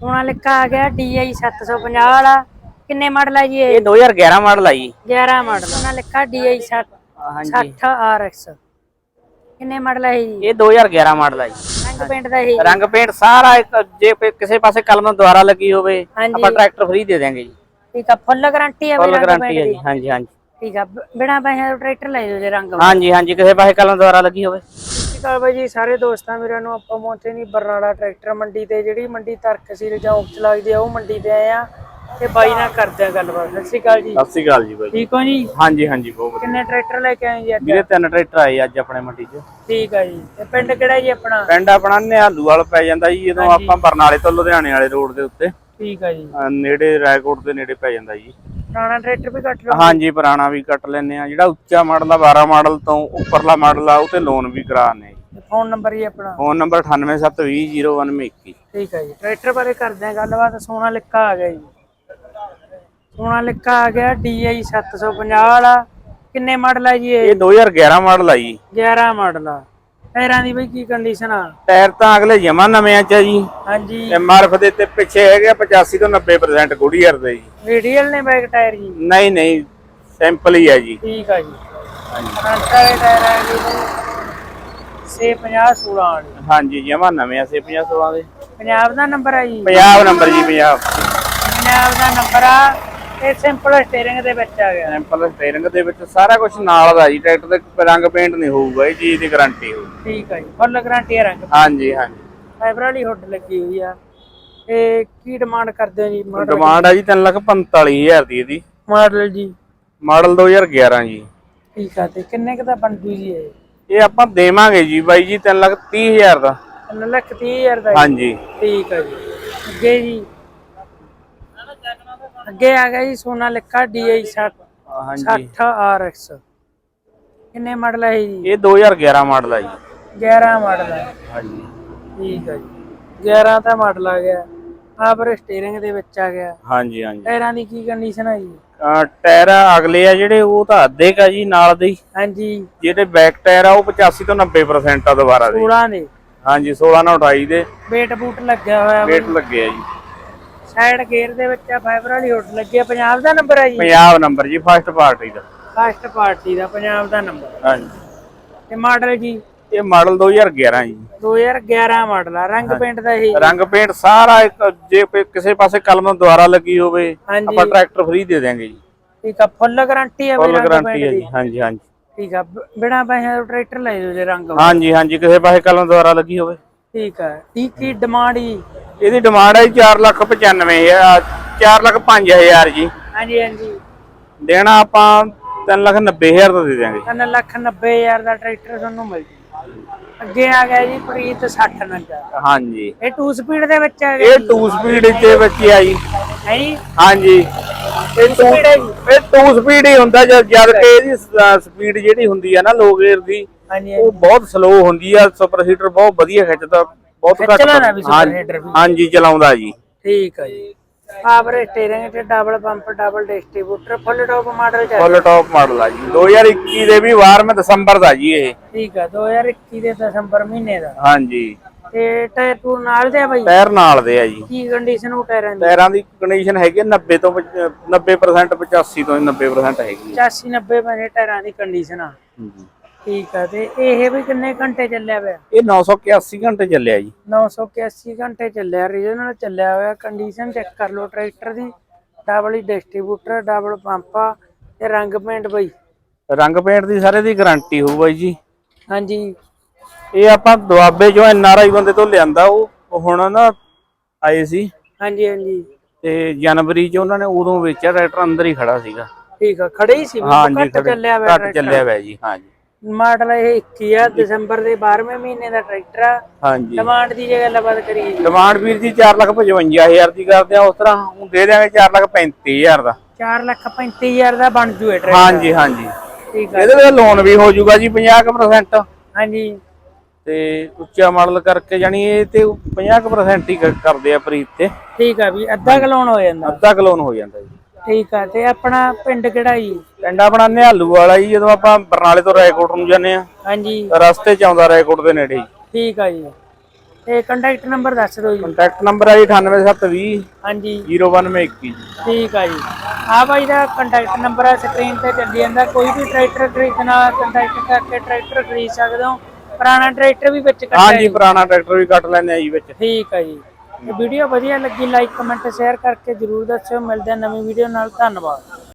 ਸੋਨਾਲਿਕਾ ਆ ਗਿਆ DI 750 ਵਾਲਾ। ਕਿੰਨੇ ਮਾਡਲ ਹੈ ਜੀ ਇਹ? ਇਹ 2011 ਮਾਡਲ ਆ ਜੀ। 11 ਮਾਡਲ। ਸੋਨਾਲਿਕਾ DI 60 ਹਾਂਜੀ। 60 RX ਕਿੰਨੇ ਮਾਡਲ ਹੈ ਜੀ? ਇਹ 2011 ਮਾਡਲ ਆ ਜੀ। ਰੰਗ ਪੇਂਟ ਦਾ ਇਹ। ਰੰਗ ਪੇਂਟ ਸਾਰਾ ਇੱਕ ਜੇ ਕੋਈ ਕਿਸੇ ਪਾਸੇ ਕਲਮ ਦੁਆਰਾ ਲੱਗੀ ਹੋਵੇ ਹਾਂਜੀ। ਆਪਾਂ ਟਰੈਕਟਰ ਫ੍ਰੀ ਦੇ ਦਿਆਂਗੇ ਜੀ। ਠੀਕ ਆ ਫੁੱਲ ਗਾਰੰਟੀ ਹੈ ਵੀ ਫੁੱਲ ਰੰਗ ਗਾਰੰਟੀ ਪੇਂਟ ਦੀ। ਹਾਂਜੀ ਹਾਂਜੀ। ਠੀਕ ਆ ਬਿਨਾਂ ਪੈਸੇ ਟਰੈਕਟਰ ਲੈ ਜਾਓ ਜੇ ਰੰਗ ਹਾਂਜੀ ਹਾਂਜੀ ਕਿਸੇ ਪਾਸੇ ਕਲਮ ਦੁਆਰਾ ਲੱਗੀ ਹੋਵੇ। ਸਤਿ ਸ਼੍ਰੀ ਅਕਾਲ ਬਾਈ ਜੀ ਸਾਰੇ ਦੋਸਤਾਂ ਵੀਰਾਂ ਨੂੰ ਆਪਾਂ ਪਹੁੰਚੇ ਨਹੀਂ ਬਰਨਾਲਾ ਟਰੈਕਟਰ ਮੰਡੀ ਤੇ ਜਿਹੜੀ ਮੰਡੀ ਤਰਕਸੀਲ ਚੌਂਕ ਚ ਲੱਗਦੀ ਆ ਉਹ ਮੰਡੀ ਤੇ ਆਏ ਆ ਤੇ ਬਾਈ ਨਾਲ ਕਰਦੇ ਆ ਗੱਲਬਾਤ। ਸਤਿ ਸ਼੍ਰੀ ਅਕਾਲ ਜੀ। ਸਤਿ ਸ਼੍ਰੀ ਅਕਾਲ ਜੀ ਬਾਈ ਠੀਕ ਹੋ ਜੀ? ਹਾਂਜੀ ਹਾਂਜੀ ਬਹੁਤ ਵਧੀਆ। ਕਿੰਨੇ ਟਰੈਕਟਰ ਲੈ ਕੇ ਆਏ ਜੀ ਅੱਜ? ਵੀਰੇ ਤਿੰਨ ਟਰੈਕਟਰ ਆਏ ਅੱਜ ਆਪਣੇ ਮੰਡੀ 'ਚ। ਠੀਕ ਆ ਜੀ। ਤੇ ਪਿੰਡ ਕਿਹੜਾ ਜੀ ਆਪਣਾ? ਪਿੰਡ ਆਪਣਾ ਨਿਹਾਲੂ ਵਾਲ ਪੈ ਜਾਂਦਾ ਜੀ ਜਦੋਂ ਆਪਾਂ ਬਰਨਾਲੇ ਤੋਂ ਲੁਧਿਆਣੇ ਵਾਲੇ ਰੋਡ ਦੇ ਉੱਤੇ। ਠੀਕ ਆ ਜੀ। ਨੇੜੇ ਰਾਏਕੋਟ ਦੇ ਨੇੜੇ ਪੈ ਜਾਂਦਾ ਜੀ। ਪੁਰਾਣਾ ਟਰੈਕਟਰ ਵੀ ਕੱਟ ਲਓ ਹਾਂਜੀ ਪੁਰਾਣਾ ਵੀ ਕੱਟ ਲੈਨੇ ਆ ਜਿਹੜਾ ਉੱਚਾ ਮਾਡਲ ਆ 12 ਮਾਡਲ ਤੋਂ ਉੱਪਰਲਾ ਮਾਡਲ ਆ ਉਹ ਤੇ ਲੋਨ ਵੀ ਕਰਾਣੇ ਫੋਨ ਨੰਬਰ ਹੀ ਆਪਣਾ। ਫੋਨ ਨੰਬਰ 9872019121 ਠੀਕ ਆ ਜੀ। ਟਰੈਕਟਰ ਬਾਰੇ ਕਰਦੇ ਆ ਗੱਲਬਾਤ। ਸੋਨਾ ਲਿਖਾ ਆ ਗਿਆ ਜੀ। ਸੋਨਾ ਲਿਖਾ ਆ ਗਿਆ DI 750 ਵਾਲਾ। ਕਿੰਨੇ ਮਾਡਲ ਹੈ ਜੀ ਇਹ? ਇਹ 2011 ਮਾਡਲ ਆ ਜੀ। 11 ਮਾਡਲ ਆ। ਟਾਇਰਾਂ ਦੀ ਬਈ ਕੀ ਕੰਡੀਸ਼ਨ ਆ? ਟਾਇਰ ਤਾਂ ਅਗਲੇ ਜਮਾ ਨਵੇਂ ਚ ਆ ਜੀ। ਹਾਂਜੀ। ਐਮਆਰਐਫ ਦੇ ਤੇ ਪਿੱਛੇ ਹੈਗੇ ਆ 85 ਤੋਂ 90% ਗੁੜੀਅਰ ਦੇ ਜੀ। ਰੇਡੀਅਲ ਨੇ ਬੈਕ ਟਾਇਰ ਜੀ? ਨਹੀਂ ਨਹੀਂ ਸਿੰਪਲ ਹੀ ਹੈ ਜੀ। ਠੀਕ ਆ ਜੀ। ਵਾਲੇ ਟਾਇਰ ਆ ਜੀ ਸੇ 50 16 ਵਾਲੀ। ਹਾਂਜੀ ਜਮਾ ਨਵੇਂ ਆ ਸੇ 516 ਦੇ। ਪੰਜਾਬ ਦਾ ਨੰਬਰ ਆ ਜੀ? ਪੰਜਾਬ ਨੰਬਰ ਜੀ ਪੰਜਾਬ। ਪੰਜਾਬ ਦਾ ਨੰਬਰ ਆ। ਇਹ ਸਿੰਪਲ ਸਟੀਅਰਿੰਗ ਦੇ ਵਿੱਚ ਆ ਗਿਆ। ਸਿੰਪਲ ਸਟੀਅਰਿੰਗ ਦੇ ਵਿੱਚ ਸਾਰਾ ਕੁਝ ਨਾਲ ਦਾ ਜੀ ਟਰੈਕਟਰ ਦੇ ਰੰਗ ਪੇਂਟ ਨਹੀਂ ਹੋਊਗਾ ਇਹ ਚੀਜ਼ ਦੀ ਗਾਰੰਟੀ ਹੋਊ। ਠੀਕ ਆ ਜੀ ਫੁੱਲ ਗਾਰੰਟੀ ਰੰਗ। ਹਾਂਜੀ ਹਾਂਜੀ। ਫਾਈਬਰ ਵਾਲੀ ਹੁੱਡ ਲੱਗੀ ਹੋਈ ਆ। ਇਹ ਕੀ ਡਿਮਾਂਡ ਕਰਦੇ ਹੋ ਜੀ ਮਾਡਲ ਡਿਮਾਂਡ ਆ ਜੀ 345000 ਦੀ ਇਹਦੀ। ਮਾਡਲ ਜੀ। ਮਾਡਲ 2011 ਜੀ। ਠੀਕ ਆ ਤੇ ਕਿੰਨੇ ਕ ਦਾ ਬਣ ਜੂ ਇਹ? ਇਹ ਆਪਾਂ ਦੇਵਾਂਗੇ ਜੀ ਬਾਈ ਜੀ 330000 ਦਾ। 3 ਲੱਖ 30 ਹਜ਼ਾਰ ਦਾ ਜੀ। ਹਾਂਜੀ। ਠੀਕ ਆ ਜੀ। ਅੱਗੇ ਜੀ ਅੱਗੇ ਆ ਗਿਆ ਜੀ ਸੋਨਾ ਲਿਖਾ DI 60 ਹਾਂਜੀ। 60 RX ਕਿੰਨੇ ਮਾਡਲ ਹੈ ਜੀ? ਇਹ 2011 ਮਾਡਲ ਆ ਜੀ। 11 ਮਾਡਲ ਹੈ। ਹਾਂਜੀ। ਠੀਕ ਆ ਜੀ। 11 ਤਾਂ ਮਾਡਲ ਆ ਗਿਆ। ਆਪਰ ਸਟੀਅਰਿੰਗ ਦੇ ਵਿੱਚ ਆ ਗਿਆ। ਹਾਂਜੀ ਹਾਂਜੀ। ਟਾਇਰਾਂ ਦੀ ਕੀ ਕੰਡੀਸ਼ਨ ਹੈ ਜੀ? ਟਾਇਰ ਅਗਲੇ ਆ ਜਿਹੜੇ ਉਹ ਤਾਂ ਅੱਧੇ ਕਾ ਜੀ ਨਾਲ ਦੇ ਹੀ। ਹਾਂਜੀ। ਜਿਹੜੇ ਬੈਕ ਟਾਇਰ ਆ ਉਹ 85 ਤੋਂ 90% ਆ ਦੁਬਾਰਾ ਦੇ। 16 ਦੇ। ਹਾਂਜੀ 16 ਨਾਲ 28 ਦੇ। ਵੇਟ ਬੂਟ ਲੱਗਿਆ ਹੋਇਆ ਵੇਟ ਲੱਗੇ ਆ ਜੀ। ਸਾਈਡ ਗੇਅਰ ਦੇ ਵਿੱਚ ਆ ਫਾਈਬਰ ਵਾਲੀ ਹੁੱਡ ਲੱਗੀ ਆ। ਪੰਜਾਬ ਦਾ ਨੰਬਰ ਹੈ ਜੀ? ਪੰਜਾਬ ਨੰਬਰ ਜੀ ਫਸਟ ਪਾਰਟੀ ਦਾ। ਫਸਟ ਪਾਰਟੀ ਦਾ ਪੰਜਾਬ ਦਾ ਨੰਬਰ ਹਾਂਜੀ। ਤੇ ਮਾਡਲ ਜੀ? ਇਹ ਮਾਡਲ 2011 ਜੀ। 2011 ਮਾਡਲ ਆ। ਰੰਗ ਪੇਂਟ ਦਾ ਇਹ? ਰੰਗ ਪੇਂਟ ਸਾਰਾ ਜੇ ਕੋਈ ਕਿਸੇ ਪਾਸੇ ਕਲਮ ਦੁਆਰਾ ਲੱਗੀ ਹੋਵੇ ਆਪਾਂ ਟਰੈਕਟਰ ਫ੍ਰੀ ਦੇ ਦਿਆਂਗੇ ਜੀ। ਠੀਕ ਆ ਫੁੱਲ ਗਾਰੰਟੀ ਆ ਬਈ ਫੁੱਲ ਗਾਰੰਟੀ ਹੈ ਜੀ। ਹਾਂਜੀ ਹਾਂਜੀ। ਠੀਕ ਆ ਬਿਨਾਂ ਪੈਸੇ ਟਰੈਕਟਰ ਲੈ ਜਾਓ ਜੇ ਰੰਗ। ਹਾਂਜੀ ਹਾਂਜੀ। ਕਿਸੇ ਪਾਸੇ ਕਲਮ ਦੁਆਰਾ ਲੱਗੀ ਹੋਵੇ। ਠੀਕ ਆ। ਕੀ ਕੀ ਡਿਮਾਂਡ ਜੀ? ਇਹਦੀ ਡਿਮਾਂਡ ਹੈ 4 ਲੱਖ 95000 4 ਲੱਖ 5000 ਜੀ। ਹਾਂਜੀ ਹਾਂਜੀ। ਦੇਣਾ ਆਪਾਂ 3 ਲੱਖ 90000 ਦਾ ਦੇ ਦਿਆਂਗੇ। 3 ਲੱਖ 90 ਹਜ਼ਾਰ ਦਾ ਟਰੈਕਟਰ ਤੁਹਾਨੂੰ ਮਿਲ ਜੂ। ਅੱਗੇ ਆ ਗਿਆ ਜੀ ਪ੍ਰੀਤ 60 ਨੰਜਾ ਹਾਂਜੀ। ਇਹ 2 ਸਪੀਡ ਦੇ ਵਿੱਚ ਆ ਗਿਆ ਇਹ 2 ਸਪੀਡ ਦੇ ਵਿੱਚ ਆ ਜੀ। ਹੈ ਜੀ? ਹਾਂਜੀ। ਇਹ 2 speed ਹੈ ਜੀ। ਇਹ 2 ਸਪੀਡ ਹੀ ਹੁੰਦਾ ਜਦ ਜਦ ਕਿ ਇਹਦੀ ਸਪੀਡ ਜਿਹੜੀ ਹੁੰਦੀ ਆ ਨਾ ਲੋ ਗੇਅਰ ਦੀ ਉਹ ਬਹੁਤ ਸਲੋ ਹੁੰਦੀ ਆ ਸੁਪਰ ਹੀਟਰ ਬਹੁਤ ਵਧੀਆ ਖਿੱਚਦਾ। ਬਹੁਤ ਘੱਟ ਚਲਾਉਣਾ ਵੀ ਵੀ। ਹਾਂਜੀ ਚਲਾਉਂਦਾ ਜੀ। ਠੀਕ ਆ ਜੀ। ਪਾਵਰ ਸਟੀਅਰਿੰਗ ਤੇ double pump double distributor full top model ਚ ਫੁੱਲ ਟੌਪ ਮਾਡਲ ਆ ਜੀ। 2021 ਦੇ ਵੀ ਵਾਰ ਮੈਂ ਦਸੰਬਰ ਦਾ ਜੀ ਇਹ। ਠੀਕ ਆ 2021 ਦੇ ਦਸੰਬਰ ਮਹੀਨੇ ਦਾ। ਹਾਂਜੀ। ਤੇ ਟਾਇਰ ਟੂਰ ਨਾਲ ਦੇ ਆ ਬਾਈ? ਟਾਇਰ ਨਾਲ ਦੇ ਆ ਜੀ। ਕੀ ਕੰਡੀਸ਼ਨ ਉਹ ਟਾਇਰਾਂ ਦੀ? ਟਾਇਰਾਂ ਦੀ ਕੰਡੀਸ਼ਨ ਹੈਗੀ ਆ 90 ਤੋਂ ਪਚ- 90% 85 ਤੋਂ 90% ਹੈਗੀ ਆ। 85 90 ਪੈਸੇ ਟਾਇਰਾਂ ਦੀ ਕੰਡੀਸ਼ਨ ਆ। ਠੀਕ ਆ ਤੇ ਇਹ ਵੀ ਕਿੰਨੇ ਘੰਟੇ ਚੱਲਿਆ ਪਿਆ? ਇਹ 981 ਘੰਟੇ ਚੱਲਿਆ ਜੀ। 981 ਘੰਟੇ ਚੱਲਿਆ ਰੀਜਨਲ ਚੱਲਿਆ ਹੋਇਆ ਕੰਡੀਸ਼ਨ ਚੈੱਕ ਕਰ ਲਓ ਟਰੈਕਟਰ ਦੀ। ਡਬਲ ਹੀ ਡਿਸਟ੍ਰੀਬਿਊਟਰ ਡਬਲ ਪੰਪਾ ਤੇ ਰੰਗ ਪੇਂਟ ਬਈ। ਰੰਗ ਪੇਂਟ ਦੀ ਸਾਰੇ ਦੀ ਗਾਰੰਟੀ ਹੋਊ ਬਾਈ ਜੀ। ਹਾਂਜੀ। ਇਹ ਆਪਾਂ ਦੁਆਬੇ ਜੋ ਐਨਆਰਆਈ ਬੰਦੇ ਤੋਂ ਲਿਆਂਦਾ ਉਹ ਹੁਣ ਨਾ ਆਏ ਸੀ। ਹਾਂਜੀ ਹਾਂਜੀ। ਤੇ ਜਨਵਰੀ ਚ ਉਹਨਾਂ ਨੇ ਉਦੋਂ ਵੇਚਿਆ ਟਰੈਕਟਰ ਅੰਦਰ ਹੀ ਖੜਾ ਸੀਗਾ। ਠੀਕ ਆ ਖੜੇ ਹੀ ਸੀ ਘੱਟ ਚੱਲਿਆ ਹੋਇਆ ਘੱਟ ਚੱਲਿਆ ਹੋਇਆ ਜੀ ਹਾਂਜੀ। ਮਾਡਲ ਇਹ 21 ਆ ਦਸੰਬਰ ਦੇ 12ਵੇਂ ਮਹੀਨੇ ਦਾ ਟਰੈਕਟਰ ਆ। ਹਾਂਜੀ। ਡਿਮਾਂਡ ਦੀ ਜੇ ਗੱਲਬਾਤ ਕਰੀਏ ਜੀ। ਡਿਮਾਂਡ ਵੀਰ ਜੀ 455000 ਦੀ ਕਰਦੇ ਆ ਉਸ ਤਰ੍ਹਾਂ ਹੁਣ ਦੇ ਦਿਆਂਗੇ 435000 ਦਾ। 4 ਲੱਖ 35000 ਦਾ ਬਣ ਜੂ ਇਹ ਟਰੈਕਟਰ। ਹਾਂਜੀ ਹਾਂਜੀ। ਠੀਕ ਆ। ਇਹਦੇ ਵਿੱਚ ਲੋਨ ਵੀ ਹੋ ਜਾਊਗਾ ਜੀ 50% ਹਾਂਜੀ। ਤੇ ਉੱਚਾ ਮਾਡਲ ਕਰਕੇ ਜਾਨੀ ਇਹ ਤੇ 50% ਹੀ ਕਰਦੇ ਆ ਪ੍ਰੀਤ ਤੇ। ਠੀਕ ਆ ਵੀ ਅੱਧਾ ਕਲੋਨ ਹੋ ਜਾਂਦਾ। ਅੱਧਾ ਕੁ ਲੋਨ ਹੋ ਜਾਂਦਾ ਜੀ। ਠੀਕ ਆ ਤੇ ਆਪਣਾ ਪਿੰਡ ਕਿਹੜਾ ਜੀ? ਪਿੰਡ ਆਪਣਾ ਨਿਹਾਲੂ ਵਾਲਾ ਜੀ ਜਦੋਂ ਆਪਾਂ ਬਰਨਾਲੇ ਤੋਂ ਰਾਏਕੋਟ ਨੂੰ ਜਾਂਦੇ ਆ ਹਾਂਜੀ। ਰਸਤੇ ਚ ਆਉਂਦਾ ਰਾਏਕੋਟ ਦੇ ਨੇੜੇ ਠੀਕ ਆ ਜੀ। ਤੇ ਕੰਟੈਕਟ ਨੰਬਰ ਦੱਸ ਦਿਓ ਜੀ। ਕੰਟੈਕਟ ਨੰਬਰ ਹੈ ਜੀ 98720 ਹਾਂਜੀ। 0121 ਠੀਕ ਆ ਜੀ। ਆ ਬਾਈ ਦਾ ਕੰਟੈਕਟ ਨੰਬਰ ਆ ਸਕਰੀਨ ਤੇ ਚੱਲੀ ਜਾਂਦਾ। ਕੋਈ ਵੀ ਟਰੈਕਟਰ ਖਰੀਦਣਾ ਕੰਟੈਕਟ ਕਰਕੇ ਟਰੈਕਟਰ ਖਰੀਦ ਸਕਦੇ ਹੋ। ਪੁਰਾਣਾ ਟਰੈਕਟਰ ਵੀ ਵਿੱਚ ਕੱਟਿਆ ਹਾਂਜੀ ਪੁਰਾਣਾ ਟਰੈਕਟਰ ਵੀ ਕੱਟ ਲੈਂਦੇ ਆ ਜੀ ਵਿੱਚ। ਠੀਕ ਆ ਜੀ। ਵੀਡੀਓ ਵਧੀਆ ਲੱਗੀ ਲਾਈਕ ਕਮੈਂਟ ਸ਼ੇਅਰ ਕਰਕੇ ਜਰੂਰ ਦੱਸਿਓ। ਮਿਲਦੇ ਆ ਨਵੀਂ ਵੀਡੀਓ ਨਾਲ। ਧੰਨਵਾਦ।